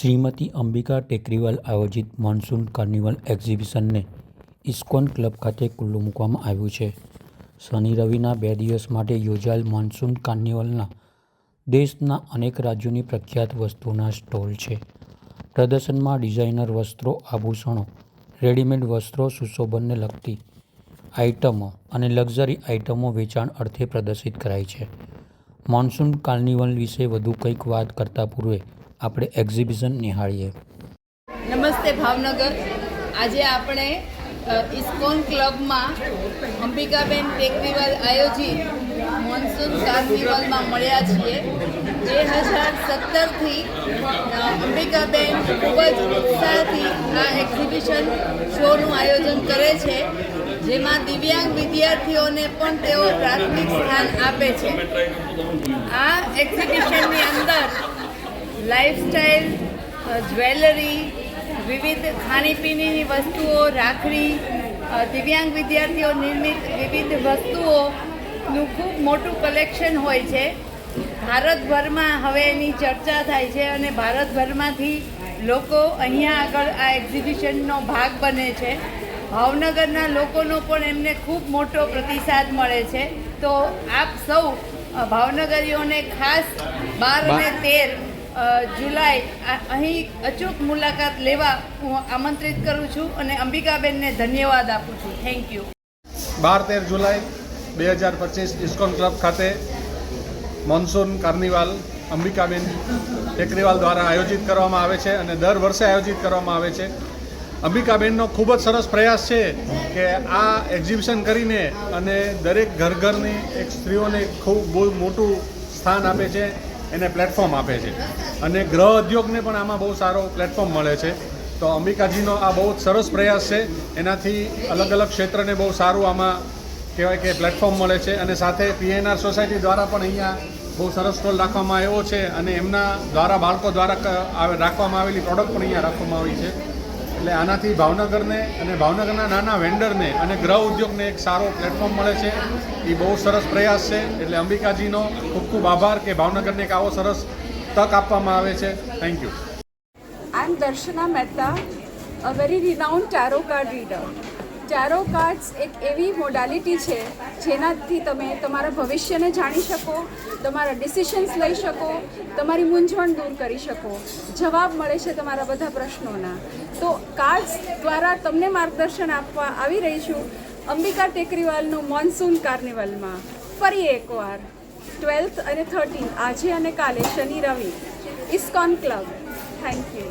શ્રીમતી અંબિકા ટેકરીવાલ આયોજિત monsoon carnival એક્ઝિબિશનને ISKCON club ખાતે ખુલ્લું મૂકવામાં આવ્યું છે. શનિ રવિના બે દિવસ માટે યોજાયેલ મોન્સૂન કાર્નિવલના દેશના અનેક રાજ્યોની પ્રખ્યાત વસ્તુઓના સ્ટોલ છે. પ્રદર્શનમાં ડિઝાઇનર વસ્ત્રો, આભૂષણો, રેડીમેડ વસ્ત્રો, સુશોભનને લગતી આઇટમો અને લક્ઝરી આઇટમો વેચાણ અર્થે પ્રદર્શિત કરાઈ છે. મોન્સૂન કાર્નિવલ વિશે વધુ કંઈક વાત કરતા પૂર્વે આપણે એક્ઝિબિશન નિહાળીએ. નમસ્તે ભાવનગર. આજે આપણે ઇસ્કોન ક્લબમાં અંબિકાબેન ટેકરીવાલ આયોજિત મોન્સૂન કાર્નિવલમાં મળ્યા છીએ. બે હજાર સત્તરથી અંબિકાબેન ખૂબ જ ઉત્સાહથી આ એક્ઝિબિશન શોનું આયોજન કરે છે, જેમાં દિવ્યાંગ વિદ્યાર્થીઓને પણ તેઓ પ્રાથમિક સ્થાન આપે છે. આ એક્ઝિબિશનની અંદર લાઈફસ્ટાઈલ અ, જ્વેલરી વિવિધ ખાણીપીણીની વસ્તુઓ રાખડી દિવ્યાંગ વિદ્યાર્થીઓ નિર્મિત વિવિધ વસ્તુઓનું ખૂબ મોટું કલેક્શન હોય છે. ભારતભરમાં હવે એની ચર્ચા થાય છે અને ભારતભરમાંથી લોકો અહીંયા આગળ આ એક્ઝિબિશનનો ભાગ બને છે. ભાવનગરના લોકોનો પણ એમને ખૂબ મોટો પ્રતિસાદ મળે છે. તો આપ સૌ ભાવનગરીઓને ખાસ બાર અને તેર જુલાઈ અહીં અચૂક મુલાકાત લેવા હું આમંત્રિત કરું છું અને અંબિકાબેનને ધન્યવાદ આપું છું. થેન્ક યુ બાર તેર જુલાઈ બે હજાર પચીસ ઇસ્કોન ક્લબ ખાતે મોન્સૂન કાર્નિવાલ અંબિકાબેન ટેકરીવાલ દ્વારા આયોજિત કરવામાં આવે છે અને દર વર્ષે આયોજિત કરવામાં આવે છે. અંબિકાબેનનો ખૂબ જ સરસ પ્રયાસ છે કે આ એક્ઝિબિશન કરીને અને દરેક ઘર ઘરની એક સ્ત્રીઓને ખૂબ બહુ મોટું સ્થાન આપે છે. એને પ્લેટફોર્મ આપે છે. અને ગ્રહ ઉદ્યોગને પણ આમાં બહુ સારો પ્લેટફોર્મ મળે છે. તો અંબિકાજીનો આ બહુ સરસ પ્રયાસ છે. એનાથી અલગ અલગ ક્ષેત્રને બહુ સારું આમાં કહેવાય કે પ્લેટફોર્મ મળે છે. અને સાથે પીએનઆર સોસાયટી દ્વારા પણ અહીંયા બહુ સરસ સ્ટોલ રાખવામાં આવ્યો છે. અને એમના દ્વારા બાળકો દ્વારા રાખવામાં આવેલી પ્રોડક્ટ પણ અહીંયા રાખવામાં આવી છે. એટલે આનાથી ભાવનગરને અને ભાવનગરના નાના વેન્ડરને અને ગ્રહ ઉદ્યોગને એક સારો પ્લેટફોર્મ મળે છે. એ બહુ સરસ પ્રયાસ છે. એટલે અંબિકાજીનો ખૂબ ખૂબ આભાર કે ભાવનગરને એક આવો સરસ તક આપવામાં આવે છે. Thank you I am Darshana Mehta a very renowned tarot card reader. Tarot cards એક એવી મોડાલિટી છે, જેનાથી તમે તમારા ભવિષ્યને જાણી શકો, તમારા ડિસિશન્સ લઈ શકો, તમારી મૂંઝવણ દૂર કરી શકો, જવાબ મળે છે તમારા બધા પ્રશ્નોના. તો કાર્ડ્સ દ્વારા તમને માર્ગદર્શન આપવા આવી રહી છું, અંબિકા ટેકરીવાલનું મોન્સૂન કાર્નિવલમાં. ફરી એકવાર, ટ્વેલ્થ અને થર્ટીન, આજે અને કાલે, શનિ રવિ. ISKCON club. Thank you